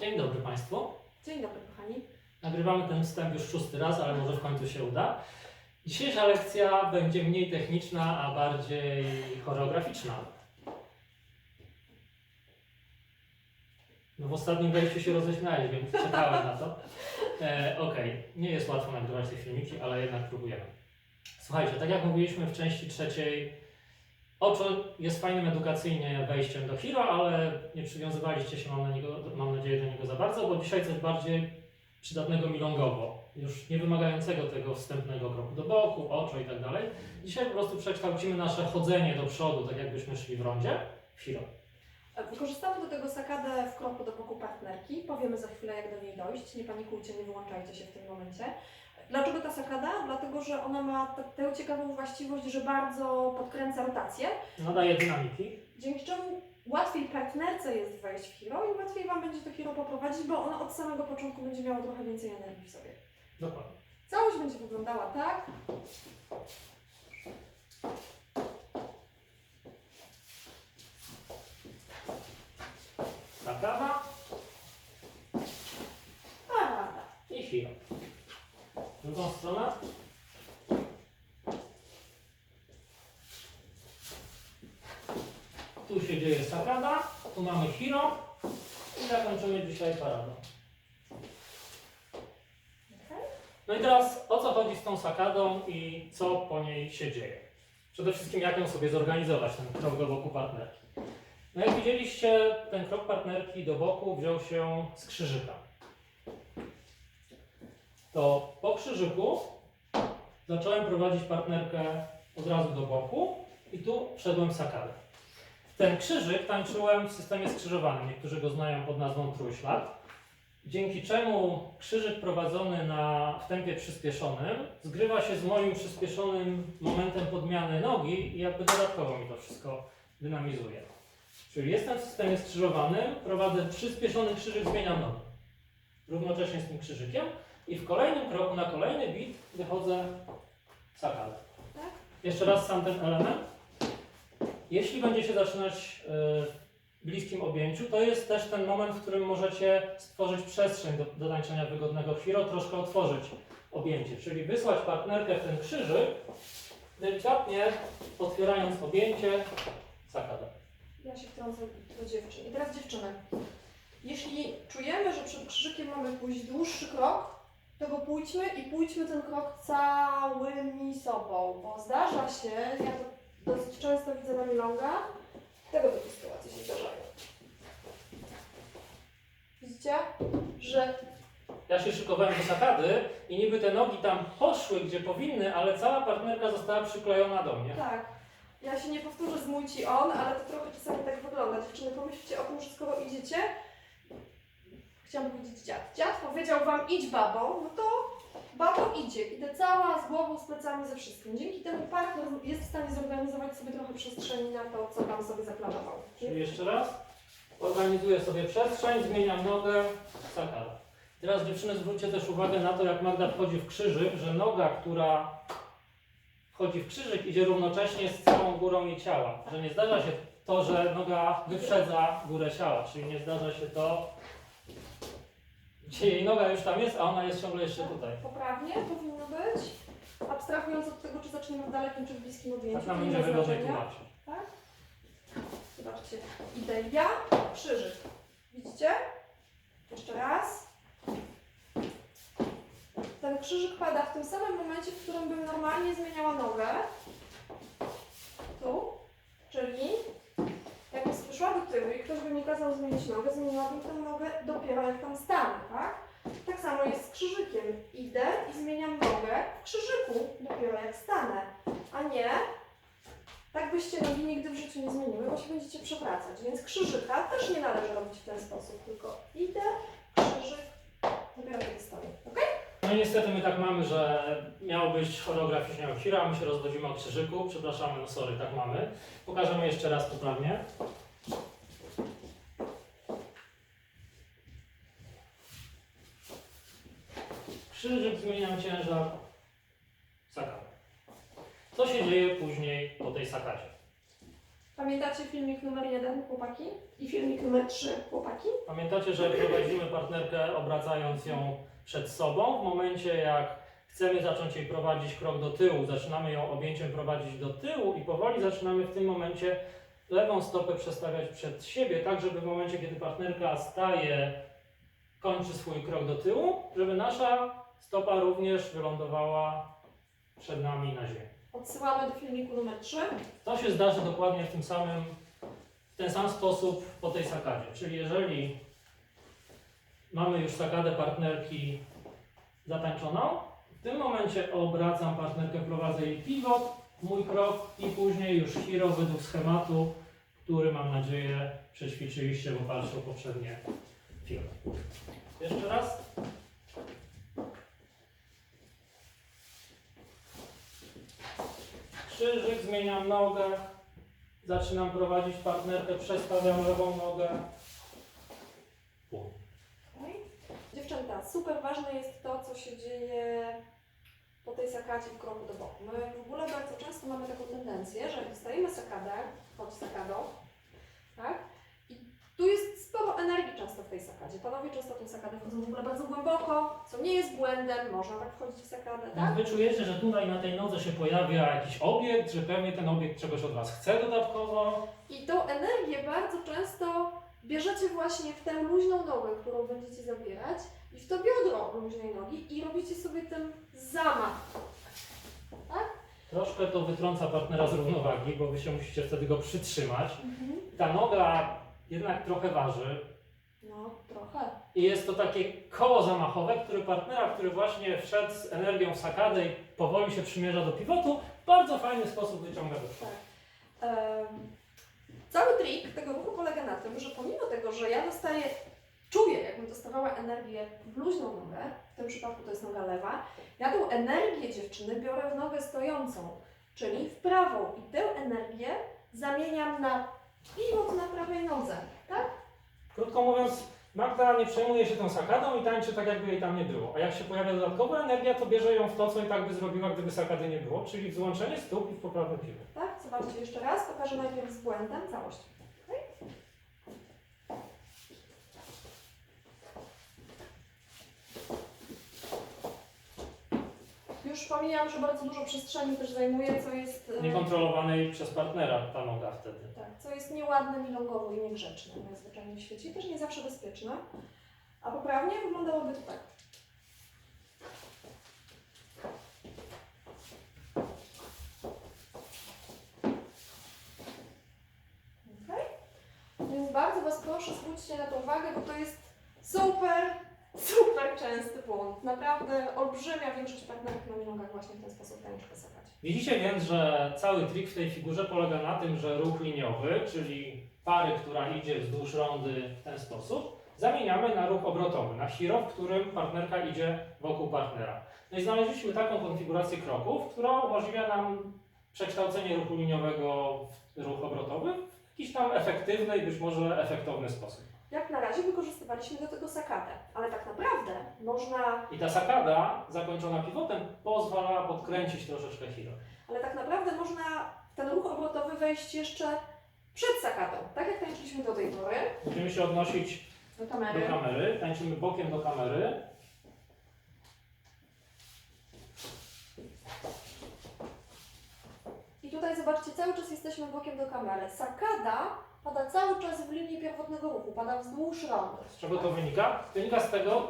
Dzień dobry Państwu. Dzień dobry, kochani. Nagrywamy ten wstęp już szósty raz, ale może w końcu się uda. Dzisiejsza lekcja będzie mniej techniczna, a bardziej choreograficzna. No w ostatnim wejściu się roześmiali, więc czekałem na to. E, Okej, nie jest łatwo nagrywać te filmiki, ale jednak próbujemy. Słuchajcie, tak jak mówiliśmy w części trzeciej, Oczo jest fajnym edukacyjnie wejściem do Hero, ale nie przywiązywaliście się, mam, na niego, mam nadzieję, do niego za bardzo, bo dzisiaj coś bardziej przydatnego milongowo, już nie wymagającego tego wstępnego kroku do boku, oczu i tak dalej. Dzisiaj po prostu przekształcimy nasze chodzenie do przodu, tak jakbyśmy szli w rondzie, w Hero. Wykorzystamy do tego sakadę w kroku do boku partnerki. Powiemy za chwilę, jak do niej dojść. Nie panikujcie, nie wyłączajcie się w tym momencie. Dlaczego ta sakada? Dlatego, że ona ma tę- ciekawą właściwość, że bardzo podkręca rotację, Nadaje dynamiki. dzięki czemu łatwiej partnerce jest wejść w hero i łatwiej Wam będzie to hero poprowadzić, bo ona od samego początku będzie miała trochę więcej energii w sobie. Dokładnie. Całość będzie wyglądała tak. Sakada Parada. i Hero. Drugą stronę. Tu się dzieje Sakada, tu mamy Hero i zakończymy dzisiaj paradą. No i teraz o co chodzi z tą sakadą i co po niej się dzieje? Przede wszystkim jak ją sobie zorganizować, ten krok do boku partnerki. No jak widzieliście, ten krok partnerki do boku wziął się z krzyżyka. To po krzyżyku zacząłem prowadzić partnerkę od razu do boku i tu wszedłem sakadę. Ten krzyżyk tańczyłem w systemie skrzyżowanym. Niektórzy go znają pod nazwą trójślad dzięki czemu krzyżyk prowadzony na, w tempie przyspieszonym zgrywa się z moim przyspieszonym momentem podmiany nogi i jakby dodatkowo mi to wszystko dynamizuje. Czyli jestem w systemie skrzyżowanym, prowadzę przyspieszony krzyżyk, zmieniam nogi. Równocześnie z tym krzyżykiem i w kolejnym kroku na kolejny bit wychodzę w sakadę. Tak? Jeszcze raz sam ten element. Jeśli będzie się zaczynać y, w bliskim objęciu, to jest też ten moment, w którym możecie stworzyć przestrzeń do, do tańczenia wygodnego hero, troszkę otworzyć objęcie, czyli wysłać partnerkę w ten krzyżyk, delikatnie otwierając objęcie, sakada. Ja się wtrącę do dziewczyn. I teraz dziewczyny. Jeśli czujemy, że przed krzyżykiem mamy pójść dłuższy krok, to go pójdźmy i pójdźmy ten krok całymi sobą, bo zdarza się, ja to dosyć często widzę na milongach, tego typu sytuacje się zdarzają. Widzicie? Że Ja się szykowałem do sakady i niby te nogi tam poszły, gdzie powinny, ale cała partnerka została przyklejona do mnie. tak, ja się nie powtórzę z mój ci on, ale to trochę czasami tak wygląda. Dziewczyny, pomyślcie o tym, że skoro idziecie, chciałam powiedzieć dziad. Dziad powiedział wam idź babą, no to babą idzie. Idę cała z głową, z plecami, ze wszystkim. Dzięki temu partner jest w stanie zorganizować sobie trochę przestrzeni na to, co tam sobie zaplanował. Czyli jeszcze raz. Organizuję sobie przestrzeń, zmieniam nogę, sakada. Teraz dziewczyny zwróćcie też uwagę na to, jak Magda wchodzi w krzyżyk, że noga, która wchodzi w krzyżyk, idzie równocześnie z całą górą jej ciała. Że nie zdarza się to, że noga wyprzedza górę ciała, czyli nie zdarza się to, gdzie jej noga już tam jest, a ona jest ciągle jeszcze tutaj. Poprawnie powinno być. Abstrahując od tego, czy zaczniemy w dalekim, czy w bliskim objęciu. Tak nam to nie będzie ma wygodniej znaczenia. tłumaczyć. Tak? Zobaczcie. Idę ja, krzyżyk. Widzicie? Jeszcze raz. Ten krzyżyk pada w tym samym momencie, w którym bym normalnie zmieniała nogę. Tu. Czyli jakbym szła do tyłu i ktoś by mi kazał zmienić nogę, zmieniłabym tę nogę dopiero jak tam stanę, tak? Tak samo jest z krzyżykiem. Idę i zmieniam nogę w krzyżyku dopiero jak stanę, a nie tak byście nogi nigdy w życiu nie zmieniły, bo się będziecie przewracać. Więc krzyżyka też nie należy robić w ten sposób, tylko idę, krzyżyk, dopiero kiedy stoję. Ok? No i niestety my tak mamy, że miało być choreograficznie o Hira, my się rozwodzimy o krzyżyku. Przepraszamy, no sorry, tak mamy. Pokażemy jeszcze raz poprawnie. Krzyżyk zmieniam ciężar sakady. Co się dzieje później po tej sakadzie? Pamiętacie filmik numer jeden, chłopaki? I filmik numer trzy, chłopaki? Pamiętacie, że prowadzimy partnerkę obracając ją przed sobą. W momencie jak chcemy zacząć jej prowadzić krok do tyłu, zaczynamy ją objęciem prowadzić do tyłu i powoli zaczynamy w tym momencie lewą stopę przestawiać przed siebie, tak żeby w momencie, kiedy partnerka staje, kończy swój krok do tyłu, żeby nasza stopa również wylądowała przed nami na ziemi. Odsyłamy do filmiku numer trzy. To się zdarzy dokładnie w tym samym, w ten sam sposób po tej sakadzie. Czyli jeżeli mamy już sakadę partnerki zatańczoną, w tym momencie obracam partnerkę, prowadzę jej pivot, mój krok i później już hiro według schematu, który mam nadzieję przećwiczyliście w oparciu o poprzednie filmy. Jeszcze raz. Krzyżyk, zmieniam nogę, zaczynam prowadzić partnerkę, przestawiam lewą nogę. Okej. Dziewczęta, super ważne jest to, co się dzieje po tej sakadzie w kroku do boku. My w ogóle bardzo często mamy taką tendencję, że jak dostajemy sakadę, chodź sakadą, tak? I tu jest sporo energii często w tej sakadzie. Panowie często tą sakadę wchodzą w ogóle bardzo głęboko, co nie jest błędem, można tak wchodzić w sakadę, tak? Wy czujecie, że tutaj na tej nodze się pojawia jakiś obiekt, że pewnie ten obiekt czegoś od Was chce dodatkowo. I tą energię bardzo często bierzecie właśnie w tę luźną nogę, którą będziecie zabierać i w to biodro luźnej nogi i robicie sobie ten zamach. Troszkę to wytrąca partnera z równowagi, bo Wy się musicie wtedy go przytrzymać. Ta noga jednak trochę waży, No, trochę. I jest to takie koło zamachowe, które partnera, który właśnie wszedł z energią w sakadę i powoli się przymierza do pivotu, w bardzo fajny sposób wyciąga do przodu. Tak. Em, cały trik tego ruchu polega na tym, że pomimo tego, że ja dostaję, czuję, jakbym dostawała energię w luźną nogę, w tym przypadku to jest noga lewa, ja tą energię dziewczyny biorę w nogę stojącą, czyli w prawą i tę energię zamieniam na pivot na prawej nodze, tak? Krótko mówiąc, Magda nie przejmuje się tą sakadą i tańczy tak, jakby jej tam nie było. A jak się pojawia dodatkowa energia, to bierze ją w to, co i tak by zrobiła, gdyby sakady nie było, czyli w złączenie stóp i w poprawny pivot. Tak? Zobaczcie jeszcze raz, pokażę najpierw z błędem całość. Okej? Już pomijam, że bardzo dużo przestrzeni też zajmuje, co jest, e, Niekontrolowanej przez partnera ta noga wtedy. tak, co jest nieładne, milongowo i niegrzeczne najzwyczajniej w świecie i też nie zawsze bezpieczne. A poprawnie wyglądałoby to tak. Okej? Więc bardzo Was proszę, zwróćcie na to uwagę, bo to jest super, super częsty błąd. Naprawdę olbrzymia większość partnerów na milongach właśnie w ten sposób tańczy sakać. Widzicie więc, że cały trik w tej figurze polega na tym, że ruch liniowy, czyli pary, która idzie wzdłuż rondy w ten sposób, zamieniamy na ruch obrotowy, na hiro, w którym partnerka idzie wokół partnera. No i znaleźliśmy taką konfigurację kroków, która umożliwia nam przekształcenie ruchu liniowego w ruch obrotowy w jakiś tam efektywny i być może efektowny sposób. Jak na razie wykorzystywaliśmy do tego sakadę, ale tak naprawdę można, I ta sakada zakończona pivotem pozwala podkręcić troszeczkę hiro. ale tak naprawdę można w ten ruch obrotowy wejść jeszcze przed sakadą, tak jak tańczyliśmy do tej pory. Będziemy się odnosić Do do kamery. kamery, tańczymy bokiem do kamery. I tutaj zobaczcie, cały czas jesteśmy bokiem do kamery. Sakada pada cały czas w linii pierwotnego ruchu, pada wzdłuż rondy. Z czego to wynika? Wynika z tego,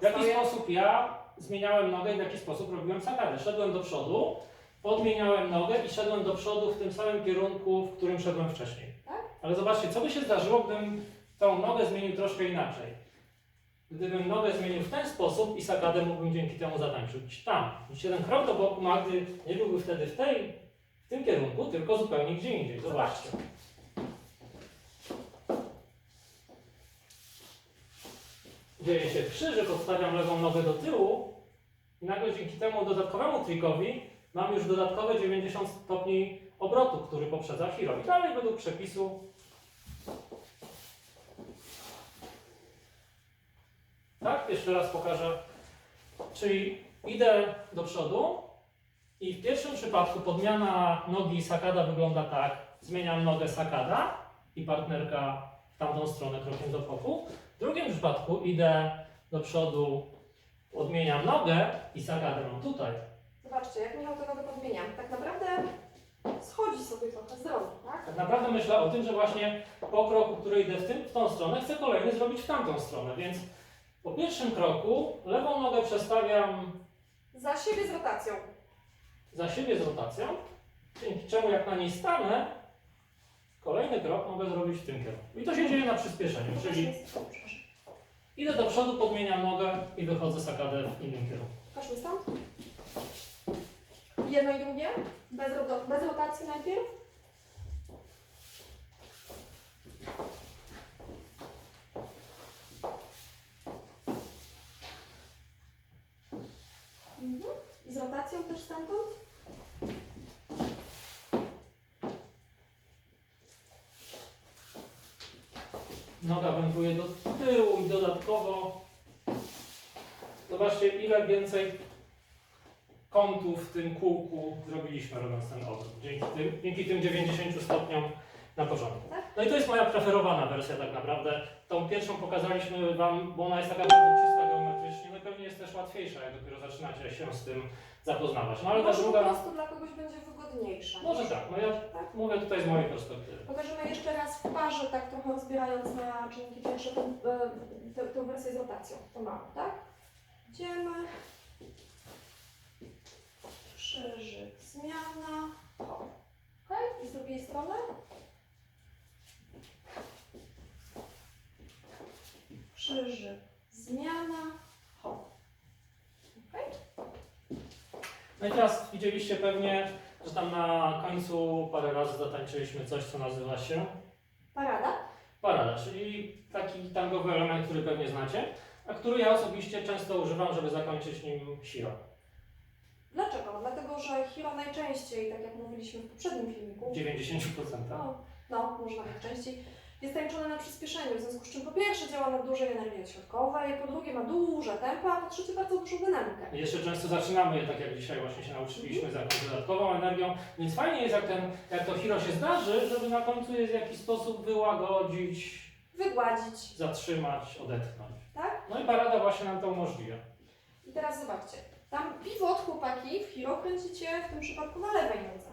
w jaki Stoję. sposób ja zmieniałem nogę i w jaki sposób robiłem sakadę. Szedłem do przodu, podmieniałem nogę i szedłem do przodu w tym samym kierunku, w którym szedłem wcześniej. Tak? Ale zobaczcie, co by się zdarzyło, gdybym tą nogę zmienił troszkę inaczej. Gdybym nogę zmienił w ten sposób i sakadę mógłbym dzięki temu zatańczyć tam. Widzicie, ten krok do boku Magdy nie byłby wtedy w, tej, w tym kierunku, tylko zupełnie gdzie indziej. Zobaczcie. Dzieje się krzyżyk, odstawiam lewą nogę do tyłu i nagle dzięki temu dodatkowemu trikowi mam już dodatkowe 90 stopni obrotu, który poprzedza hiro. I dalej według przepisu Tak, jeszcze raz pokażę. Czyli idę do przodu i w pierwszym przypadku podmiana nogi sakada wygląda tak. zmieniam nogę sakada i partnerka w tamtą stronę krokiem do boku. W drugim przypadku idę do przodu, odmieniam nogę i mam tutaj. Zobaczcie, jak Michał to nogę. Tak naprawdę schodzi sobie trochę z drogi, tak? Tak naprawdę myślę o tym, że właśnie po kroku, który idę w, tym, w tą stronę, chcę kolejny zrobić w tamtą stronę, więc po pierwszym kroku lewą nogę przestawiam Za siebie z rotacją. za siebie z rotacją, dzięki czemu jak na niej stanę, kolejny krok mogę zrobić w tym kierunku. I to się dzieje na przyspieszeniu, czyli idę do przodu, podmieniam nogę i wychodzę sakadę w innym kierunku. Pokażmy stąd. Jedno i drugie. Bez, bez rotacji najpierw. Mhm. I z rotacją też stamtąd. Noga wędruje do tyłu i dodatkowo zobaczcie ile więcej kątów w tym kółku zrobiliśmy robiąc ten obrót. Dzięki tym, dzięki tym 90 stopniom na porządku. Tak. No i to jest moja preferowana wersja tak naprawdę. Tą pierwszą pokazaliśmy Wam, bo ona jest taka bardzo czysta geometrycznie, no i pewnie jest też łatwiejsza, jak dopiero zaczynacie się z tym zapoznawać. No ale ta Może po druga, prostu dla kogoś będzie wygodniejsza. może tak, no ja Tak. mówię tutaj z mojej perspektywy. Pokażemy jeszcze raz w parze, tak trochę rozbierając na czynniki pierwsze tę, e, tę wersję z rotacją. To mamy, tak? Idziemy. Krzyżyk, zmiana. Hop. Ok? I z drugiej strony. Krzyżyk, zmiana. Hop. Ok? No i teraz widzieliście pewnie, że tam na końcu parę razy zatańczyliśmy coś, co nazywa się Parada. parada, czyli taki tangowy element, który pewnie znacie, a który ja osobiście często używam, żeby zakończyć nim siro. Dlaczego? Dlatego, że Hiro najczęściej, tak jak mówiliśmy w poprzednim filmiku, W 90%. No, no, może nawet częściej. Jest tańczone na przyspieszeniu, w związku z czym po pierwsze działa na dużej energii odśrodkowej, po drugie ma duże tempo, a po trzecie bardzo dużą dynamikę. I Jeszcze często zaczynamy je tak jak dzisiaj właśnie się nauczyliśmy z jakąś dodatkową energią, więc fajnie jest jak, ten, jak to hiro się zdarzy, żeby na końcu je w jakiś sposób wyłagodzić, Wygładzić, zatrzymać, odetchnąć. tak? No i parada właśnie nam to umożliwia. I teraz zobaczcie, tam pivot chłopaki w Hiro kręcicie w tym przypadku na lewej nodze.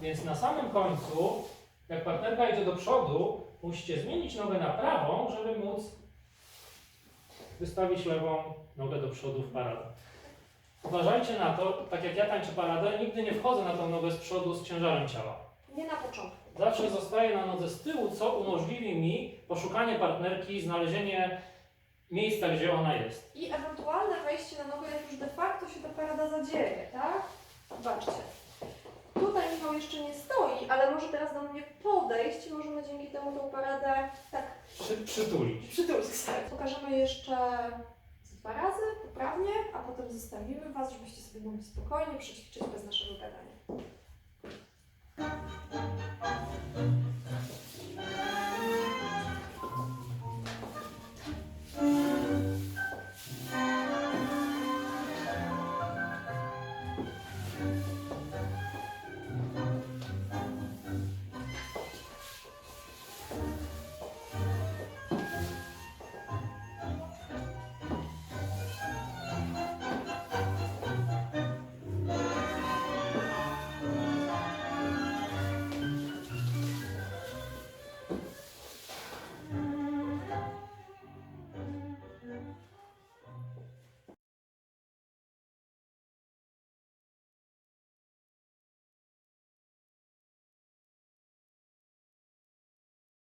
Więc na samym końcu, jak partnerka idzie do przodu, musicie zmienić nogę na prawą, żeby móc wystawić lewą nogę do przodu w paradę. Uważajcie na to, tak jak ja tańczę paradę, nigdy nie wchodzę na tą nogę z przodu z ciężarem ciała. Nie na początku. Zawsze zostaję na nodze z tyłu, co umożliwi mi poszukanie partnerki, znalezienie miejsca, gdzie ona jest. I ewentualne wejście na nogę, jak już de facto się ta parada zadzieje, tak? Zobaczcie. Tutaj Michał jeszcze nie stoi, ale może teraz do mnie podejść i możemy dzięki temu tą paradę tak Przy, przytulić. Przytulić tak. Pokażemy jeszcze dwa razy, poprawnie, a potem zostawimy Was, żebyście sobie mogli spokojnie przećwiczyć bez naszego gadania.